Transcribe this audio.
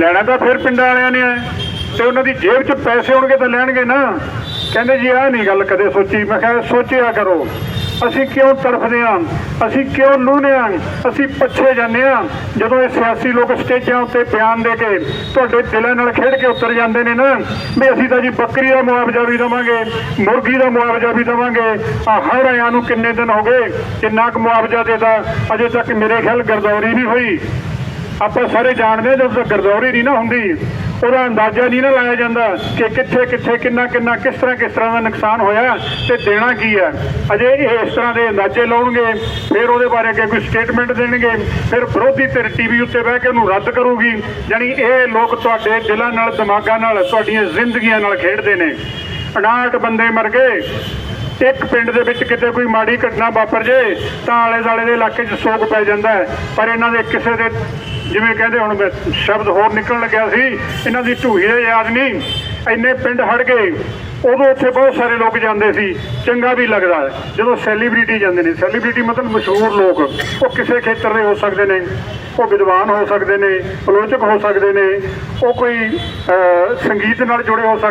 ਲੈਣਾ ਤਾਂ ਫਿਰ ਪਿੰਡਾਂ ਵਾਲਿਆਂ ਨੇ ਤੇ ਉਹਨਾਂ ਦੀ ਜੇਬ 'ਚ ਪੈਸੇ ਹੋਣਗੇ ਤਾਂ ਲੈਣਗੇ ਨਾ। ਕਹਿੰਦੇ ਜੀ, ਆਹ ਨਹੀਂ ਗੱਲ ਕਦੇ ਸੋਚੀ। ਮੈਂ ਕਿਹਾ, ਸੋਚਿਆ ਕਰੋ। ਅਸੀਂ ਕਿਉਂ ਤੜਫਦੇ ਹਾਂ ਅਸੀਂ ਕਿਉਂ ਲੂਹਨੇ ਹਾਂ ਅਸੀਂ ਪੱਛੇ ਜਾਂਦੇ ਹਾਂ ਜਦੋਂ ਇਹ ਸਿਆਸੀ ਲੋਕ ਸਟੇਜਾਂ ਉੱਤੇ ਬਿਆਨ ਦੇ ਕੇ ਤੁਹਾਡੇ ਦਿਲਾਂ ਨਾਲ ਖੇਡ ਕੇ ਉਤਰ ਜਾਂਦੇ ਨੇ ਨਾ, ਵੀ ਅਸੀਂ ਤਾਂ ਜੀ ਬੱਕਰੀ ਦਾ ਮੁਆਵਜ਼ਾ ਵੀ ਦੇਵਾਂਗੇ, ਮੁਰਗੀ ਦਾ ਮੁਆਵਜ਼ਾ ਵੀ ਦੇਵਾਂਗੇ। ਆ ਹਰ ਨੂੰ ਕਿੰਨੇ ਦਿਨ ਹੋ ਗਏ ਕਿੰਨਾ ਕੁ ਮੁਆਵਜ਼ਾ ਦੇਦਾ ਅਜੇ ਤੱਕ ਮੇਰੇ ਖਿਆਲ ਗਰਦੌਰੀ ਵੀ ਹੋਈ। ਆਪਾਂ ਸਾਰੇ ਜਾਣਦੇ ਹਾਂ ਜਦੋਂ ਤੱਕ ਗਰਦੌਰੀ ਨਹੀਂ ਨਾ ਹੁੰਦੀ, ਉਹਦਾ ਅੰਦਾਜ਼ਾ ਨਹੀਂ ਨਾ ਲਾਇਆ ਜਾਂਦਾ ਕਿ ਕਿੱਥੇ ਕਿੱਥੇ, ਕਿੰਨਾ ਕਿੰਨਾ, ਕਿਸ ਤਰ੍ਹਾਂ ਕਿਸ ਤਰ੍ਹਾਂ ਦਾ ਨੁਕਸਾਨ ਹੋਇਆ ਤੇ ਦੇਣਾ ਕੀ ਹੈ। ਅਜੇ ਇਹ ਇਸ ਤਰ੍ਹਾਂ ਦੇ ਅੰਦਾਜ਼ੇ ਲਾਉਣਗੇ, ਫਿਰ ਉਹਦੇ ਬਾਰੇ ਅੱਗੇ ਕੋਈ ਸਟੇਟਮੈਂਟ ਦੇਣਗੇ, ਫਿਰ ਵਿਰੋਧੀ ਧਿਰ ਟੀਵੀ ਉੱਤੇ ਬਹਿ ਕੇ ਉਹਨੂੰ ਰੱਦ ਕਰੂਗੀ ਜਾਣੀ ਇਹ ਲੋਕ ਤੁਹਾਡੇ ਦਿਲਾਂ ਨਾਲ, ਦਿਮਾਗਾਂ ਨਾਲ, ਤੁਹਾਡੀਆਂ ਜ਼ਿੰਦਗੀਆਂ ਨਾਲ ਖੇਡਦੇ ਨੇ। 59 ਬੰਦੇ ਮਰ ਗਏ। ਇੱਕ ਪਿੰਡ ਦੇ ਵਿੱਚ ਕਿਤੇ ਕੋਈ ਮਾੜੀ ਘਟਨਾ ਵਾਪਰ ਜੇ, ਤਾਂ ਆਲੇ ਦਾਲੇ ਦੇ ਇਲਾਕੇ 'ਚ ਸੋਗ ਪੈ ਜਾਂਦਾ ਪਰ ਇਹਨਾਂ ਦੇ ਕਿਸੇ ਦੇ ਜਿਵੇਂ ਕਹਿੰਦੇ ਹੁਣ ਮੈਂ ਸ਼ਬਦ ਹੋਰ ਨਿਕਲਣ ਲੱਗਿਆ ਸੀ, ਇਹਨਾਂ ਦੀ ਢੂਹੀ ਦੇ ਯਾਦ ਨਹੀਂ। ਇੰਨੇ ਪਿੰਡ ਹਟ ਗਏ, ਉਦੋਂ ਉੱਥੇ ਬਹੁਤ ਸਾਰੇ ਲੋਕ ਜਾਂਦੇ ਸੀ, ਚੰਗਾ ਵੀ ਲੱਗਦਾ ਹੈ। ਜਦੋਂ ਸੈਲੀਬ੍ਰਿਟੀ ਜਾਂਦੇ ਨੇ, ਸੈਲੀਬ੍ਰਿਟੀ ਮਤਲਬ ਮਸ਼ਹੂਰ ਲੋਕ, ਉਹ ਕਿਸੇ ਖੇਤਰ ਦੇ ਹੋ ਸਕਦੇ ਨੇ, ਉਹ ਵਿਦਵਾਨ ਹੋ ਸਕਦੇ ਨੇ, ਆਲੋਚਕ ਹੋ ਸਕਦੇ ਨੇ, ਉਹ ਕੋਈ ਸੰਗੀਤ ਨਾਲ ਜੁੜੇ ਹੋ ਸਕਦੇ